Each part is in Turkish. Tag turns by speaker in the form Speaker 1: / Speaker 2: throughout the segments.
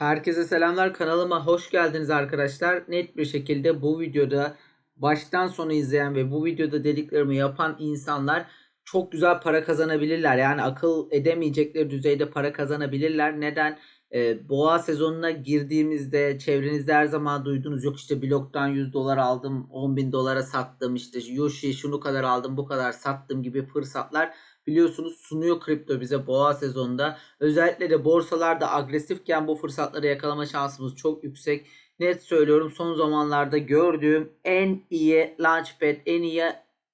Speaker 1: Herkese selamlar kanalıma hoş geldiniz arkadaşlar. Net bir şekilde bu videoda baştan sona izleyen ve bu videoda dediklerimi yapan insanlar çok güzel para kazanabilirler. Yani akıl edemeyecekleri düzeyde para kazanabilirler. Neden? Ee, boğa sezonuna girdiğimizde çevrenizde her zaman duydunuz yok işte bloktan 100 dolar aldım 10 bin dolara sattım işte Yoshi şunu kadar aldım bu kadar sattım gibi fırsatlar biliyorsunuz sunuyor kripto bize boğa sezonunda. Özellikle de borsalarda agresifken bu fırsatları yakalama şansımız çok yüksek. Net söylüyorum son zamanlarda gördüğüm en iyi launchpad, en iyi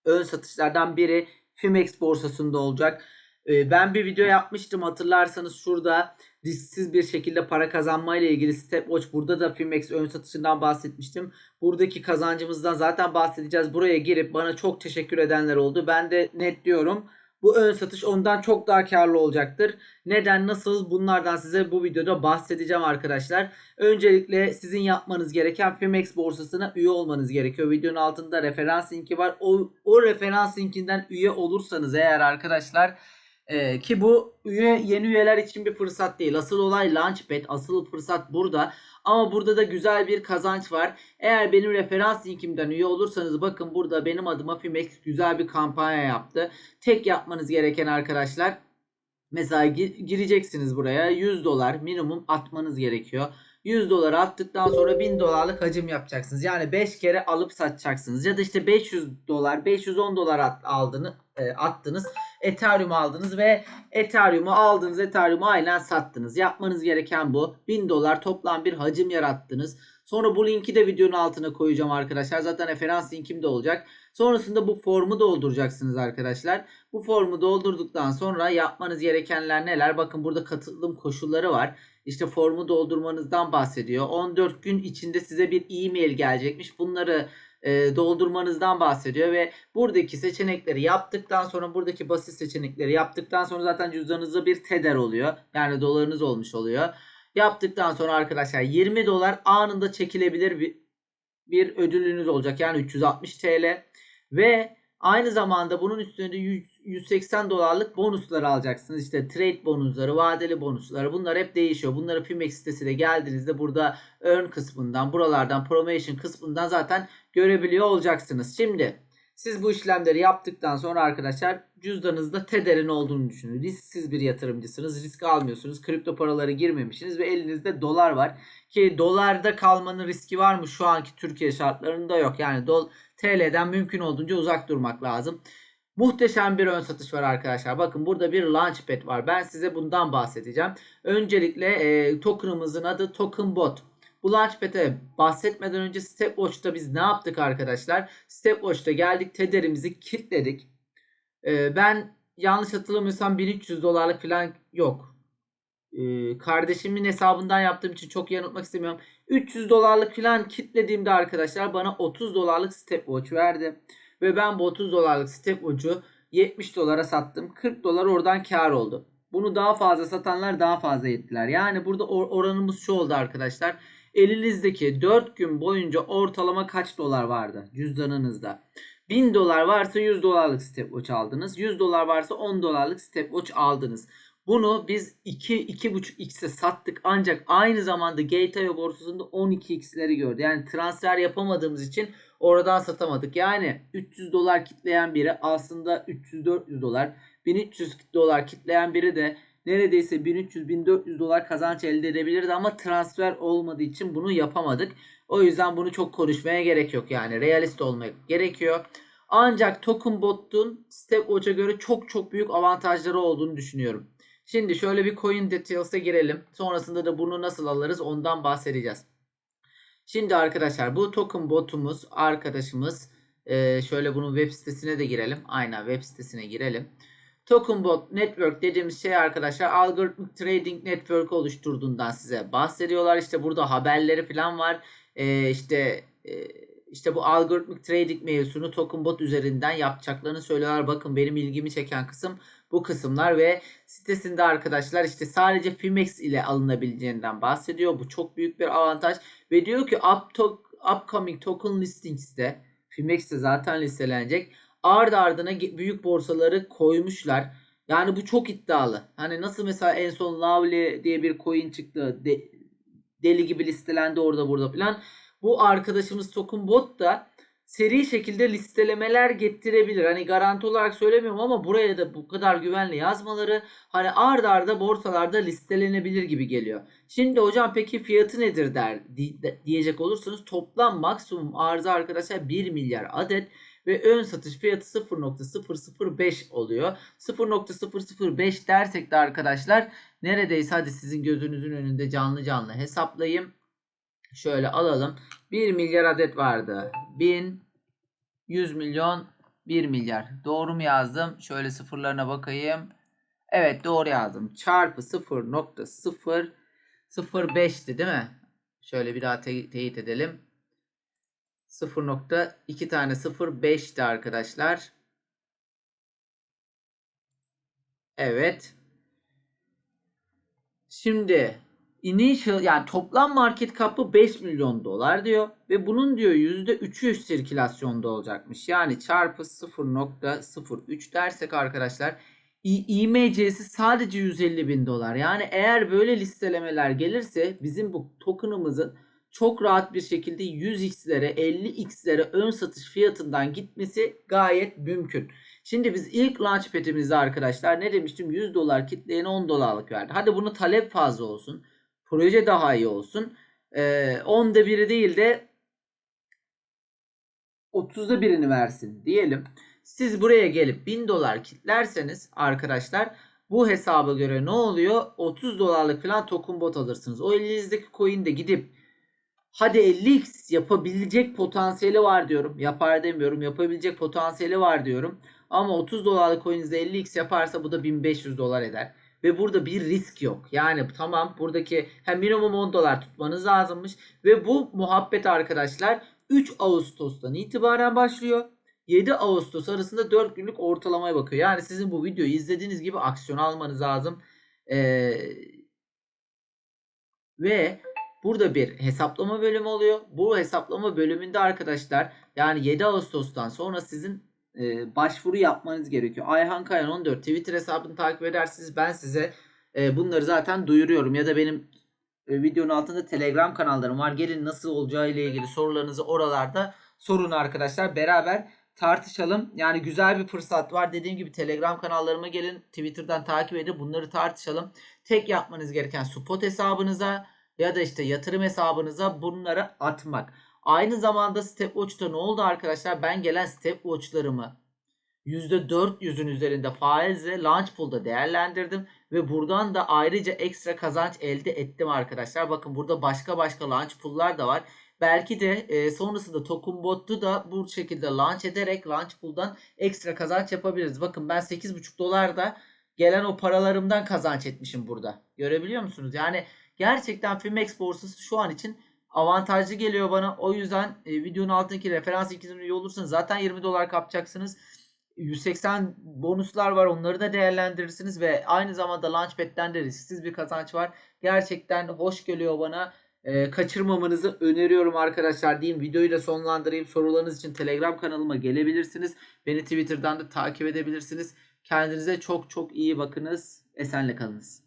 Speaker 1: ön satışlardan biri Fimex borsasında olacak. Ee, Ben bir video yapmıştım hatırlarsanız şurada risksiz bir şekilde para kazanma ile ilgili Stepwatch burada da Fimex ön satışından bahsetmiştim. Buradaki kazancımızdan zaten bahsedeceğiz. Buraya girip bana çok teşekkür edenler oldu. Ben de net diyorum bu ön satış ondan çok daha karlı olacaktır. Neden nasıl bunlardan size bu videoda bahsedeceğim arkadaşlar. Öncelikle sizin yapmanız gereken Fimex borsasına üye olmanız gerekiyor. Videonun altında referans linki var. O, o referans linkinden üye olursanız eğer arkadaşlar ee, ki bu üye yeni üyeler için bir fırsat değil. Asıl olay Launchpad. Asıl fırsat burada. Ama burada da güzel bir kazanç var. Eğer benim referans linkimden üye olursanız bakın burada benim adıma Fimex güzel bir kampanya yaptı. Tek yapmanız gereken arkadaşlar mesela gi- gireceksiniz buraya 100 dolar minimum atmanız gerekiyor. 100 dolar attıktan sonra 1000 dolarlık hacim yapacaksınız. Yani 5 kere alıp satacaksınız. Ya da işte 500 dolar, 510 dolar at, aldığını, e, attınız. Ethereum aldınız ve Ethereum'u aldınız. Ethereum'u aynen sattınız. Yapmanız gereken bu. 1000 dolar toplam bir hacim yarattınız. Sonra bu linki de videonun altına koyacağım arkadaşlar. Zaten referans linkim de olacak. Sonrasında bu formu dolduracaksınız arkadaşlar. Bu formu doldurduktan sonra yapmanız gerekenler neler? Bakın burada katılım koşulları var. İşte formu doldurmanızdan bahsediyor. 14 gün içinde size bir e-mail gelecekmiş. Bunları e, doldurmanızdan bahsediyor ve buradaki seçenekleri yaptıktan sonra buradaki basit seçenekleri yaptıktan sonra zaten cüzdanınızda bir TEDER oluyor. Yani dolarınız olmuş oluyor. Yaptıktan sonra arkadaşlar 20 dolar anında çekilebilir bir, bir ödülünüz olacak. Yani 360 TL ve aynı zamanda bunun üstünde 100, 180 dolarlık bonusları alacaksınız. İşte trade bonusları, vadeli bonusları bunlar hep değişiyor. Bunları Fimex sitesine geldiğinizde burada earn kısmından, buralardan promotion kısmından zaten görebiliyor olacaksınız. Şimdi siz bu işlemleri yaptıktan sonra arkadaşlar cüzdanınızda TEDER'in olduğunu düşünün. Risksiz bir yatırımcısınız. Risk almıyorsunuz. Kripto paraları girmemişsiniz ve elinizde dolar var. Ki dolarda kalmanın riski var mı? Şu anki Türkiye şartlarında yok. Yani dol TL'den mümkün olduğunca uzak durmak lazım. Muhteşem bir ön satış var arkadaşlar. Bakın burada bir launchpad var. Ben size bundan bahsedeceğim. Öncelikle e, token'ımızın adı Token Bot. Bu Launchpad'e bahsetmeden önce Stepwatch'ta biz ne yaptık arkadaşlar? Stepwatch'ta geldik Tether'imizi kilitledik. Ee, ben yanlış hatırlamıyorsam 1300 dolarlık falan yok. Ee, kardeşimin hesabından yaptığım için çok yanıltmak istemiyorum. 300 dolarlık falan kilitlediğimde arkadaşlar bana 30 dolarlık Stepwatch verdi. Ve ben bu 30 dolarlık Stepwatch'u 70 dolara sattım. 40 dolar oradan kar oldu. Bunu daha fazla satanlar daha fazla yettiler. Yani burada or- oranımız şu oldu arkadaşlar. Elinizdeki 4 gün boyunca ortalama kaç dolar vardı cüzdanınızda? 1000 dolar varsa 100 dolarlık stepwatch aldınız. 100 dolar varsa 10 dolarlık stepwatch aldınız. Bunu biz 2 2.5x'e sattık ancak aynı zamanda Gate.io borsasında 12x'leri gördü. Yani transfer yapamadığımız için oradan satamadık. Yani 300 dolar kitleyen biri aslında 300-400 dolar, 1300 dolar kitleyen biri de neredeyse 1300-1400 dolar kazanç elde edebilirdi ama transfer olmadığı için bunu yapamadık. O yüzden bunu çok konuşmaya gerek yok yani realist olmak gerekiyor. Ancak Token Bot'un Stepwatch'a göre çok çok büyük avantajları olduğunu düşünüyorum. Şimdi şöyle bir coin details'e girelim. Sonrasında da bunu nasıl alırız ondan bahsedeceğiz. Şimdi arkadaşlar bu token botumuz arkadaşımız şöyle bunun web sitesine de girelim. Aynen web sitesine girelim. Token Bot Network dediğimiz şey arkadaşlar algoritmik trading network oluşturduğundan size bahsediyorlar. İşte burada haberleri falan var. Ee, işte e, işte bu algoritmik trading mevzusunu Token Bot üzerinden yapacaklarını söylüyorlar. Bakın benim ilgimi çeken kısım bu kısımlar ve sitesinde arkadaşlar işte sadece Fimex ile alınabileceğinden bahsediyor. Bu çok büyük bir avantaj ve diyor ki up to, upcoming token listings'te Fimex de zaten listelenecek ardı ardına büyük borsaları koymuşlar. Yani bu çok iddialı. Hani nasıl mesela en son Lovely diye bir coin çıktı. De, deli gibi listelendi orada burada falan. Bu arkadaşımız Token Bot da seri şekilde listelemeler getirebilir. Hani garanti olarak söylemiyorum ama buraya da bu kadar güvenli yazmaları hani ard arda borsalarda listelenebilir gibi geliyor. Şimdi hocam peki fiyatı nedir der di- de- diyecek olursanız toplam maksimum arzı arkadaşlar 1 milyar adet ve ön satış fiyatı 0.005 oluyor. 0.005 dersek de arkadaşlar neredeyse hadi sizin gözünüzün önünde canlı canlı hesaplayayım. Şöyle alalım. 1 milyar adet vardı. 1000 100 milyon 1 milyar. Doğru mu yazdım? Şöyle sıfırlarına bakayım. Evet doğru yazdım. Çarpı 0.005'ti değil mi? Şöyle bir daha te- teyit edelim. 0.2 tane 0.5'ti arkadaşlar. Evet. Şimdi initial yani toplam market cap'ı 5 milyon dolar diyor ve bunun diyor %3'ü sirkülasyonda olacakmış. Yani çarpı 0.03 dersek arkadaşlar IMC'si sadece 150 bin dolar. Yani eğer böyle listelemeler gelirse bizim bu token'ımızın çok rahat bir şekilde 100x'lere 50x'lere ön satış fiyatından gitmesi gayet mümkün. Şimdi biz ilk launchpad'imizde arkadaşlar ne demiştim 100 dolar kitleyene 10 dolarlık verdi. Hadi bunu talep fazla olsun. Proje daha iyi olsun. Ee, 10'da biri değil de 30'da birini versin diyelim. Siz buraya gelip 1000 dolar kitlerseniz arkadaşlar bu hesaba göre ne oluyor? 30 dolarlık falan token bot alırsınız. O elinizdeki coin de gidip hadi 50x yapabilecek potansiyeli var diyorum. Yapar demiyorum. Yapabilecek potansiyeli var diyorum. Ama 30 dolarlık coin'inizde 50x yaparsa bu da 1500 dolar eder. Ve burada bir risk yok. Yani tamam buradaki hem minimum 10 dolar tutmanız lazımmış. Ve bu muhabbet arkadaşlar 3 Ağustos'tan itibaren başlıyor. 7 Ağustos arasında 4 günlük ortalamaya bakıyor. Yani sizin bu videoyu izlediğiniz gibi aksiyon almanız lazım. Ee, ve burada bir hesaplama bölümü oluyor. Bu hesaplama bölümünde arkadaşlar yani 7 Ağustos'tan sonra sizin e, başvuru yapmanız gerekiyor. Ayhan Kayan 14 Twitter hesabını takip edersiniz. Ben size e, bunları zaten duyuruyorum. Ya da benim e, videonun altında Telegram kanallarım var. Gelin nasıl olacağı ile ilgili sorularınızı oralarda sorun arkadaşlar. Beraber tartışalım. Yani güzel bir fırsat var. Dediğim gibi Telegram kanallarıma gelin. Twitter'dan takip edin. Bunları tartışalım. Tek yapmanız gereken spot hesabınıza ya da işte yatırım hesabınıza bunları atmak. Aynı zamanda Stepwatch'ta ne oldu arkadaşlar? Ben gelen Stepwatch'larımı %400'ün üzerinde faizle Launchpool'da değerlendirdim ve buradan da ayrıca ekstra kazanç elde ettim arkadaşlar. Bakın burada başka başka Launchpool'lar da var. Belki de e, sonrasında Token Bot'u da bu şekilde launch ederek Launchpool'dan ekstra kazanç yapabiliriz. Bakın ben 8,5 dolarda gelen o paralarımdan kazanç etmişim burada. Görebiliyor musunuz? Yani gerçekten Fimex borsası şu an için avantajlı geliyor bana. O yüzden e, videonun altındaki referans linkine üye olursanız zaten 20 dolar kapacaksınız. 180 bonuslar var onları da değerlendirirsiniz ve aynı zamanda Launchpad'den de risksiz bir kazanç var. Gerçekten hoş geliyor bana. Ee, kaçırmamanızı öneriyorum arkadaşlar diyeyim. Videoyu da sonlandırayım. Sorularınız için Telegram kanalıma gelebilirsiniz. Beni Twitter'dan da takip edebilirsiniz. Kendinize çok çok iyi bakınız. Esenle kalınız.